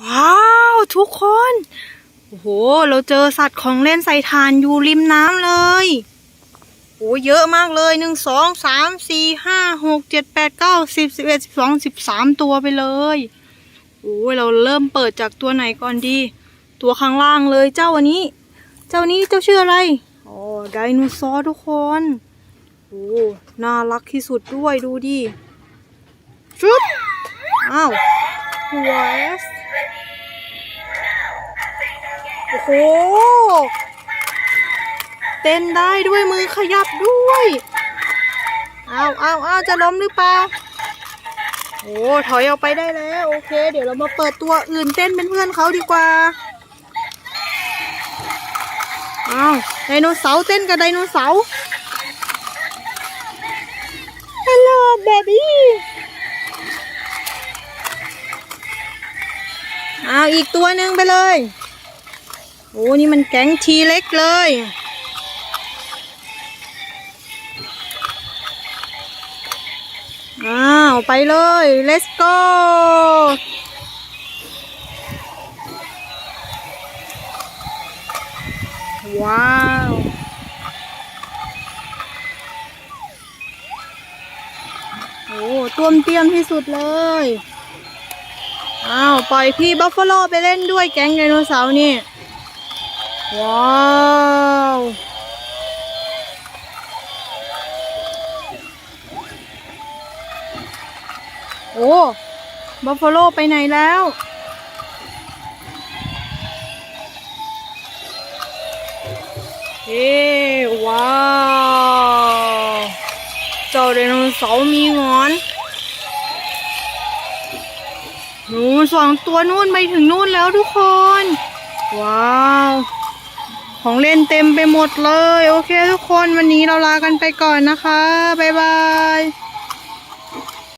ว้าว ทุกคน โอ้โห เราเจอสัตว์ของเล่นใส่ถ่านอยู่ริมน้ำเลยโอ้เยอะมากเลยหนึ่งสองสามสี่ห้าหกเจ็ดแปดเก้าสิบสิบเอ็ดสิบสองสิบสามตัวไปเลยโอ้เราเริ่มเปิดจากตัวไหนก่อนดี ตัวข้างล่างเลยเจ้าอันนี้ เจ้านี้เจ้าชื่ออะไรอ๋อไดโนเสาร์ทุกคนโอ้น่ารักที่สุดด้วยดูดิชุบอ้าวหัวเอส อ้โห เต้นได้ด้วยมือขยับด้วยเอาเอาเอาจะล้มหรือเปล่าโอ้ถอยออกไปได้แล้วโอเค เดี๋ยวเรามาเปิดตัวอื่นเต้นเป็นเพื่อนเขาดีกว่าเอาไดโนเสาร์เต้นกับไดโนเสาร์ Hello baby เอาอีกตัวหนึ่งไปเลย โอ้นี่มันแก๊งทีเล็กเลย อ้าว ไปเลย let's go ว้าวโอ้ต้วมเตี้ยมที่สุดเลย อ้าว ปล่อยพี่บัฟฟาโลไปเล่นด้วยแก๊งไดโนเสาร์นี่ ว้าวโอ้บัฟฟาโลไปไหนแล้วเฮ้ว้าวเจ้าไดโนเสาร์มีงอนหนูสองตัวนู่นไปถึงนู่นแล้วทุกคน ว้าว ของเล่นเต็มไปหมดเลย โอเคทุกคนวันนี้เราลากันไปก่อนนะคะ บ๊ายบาย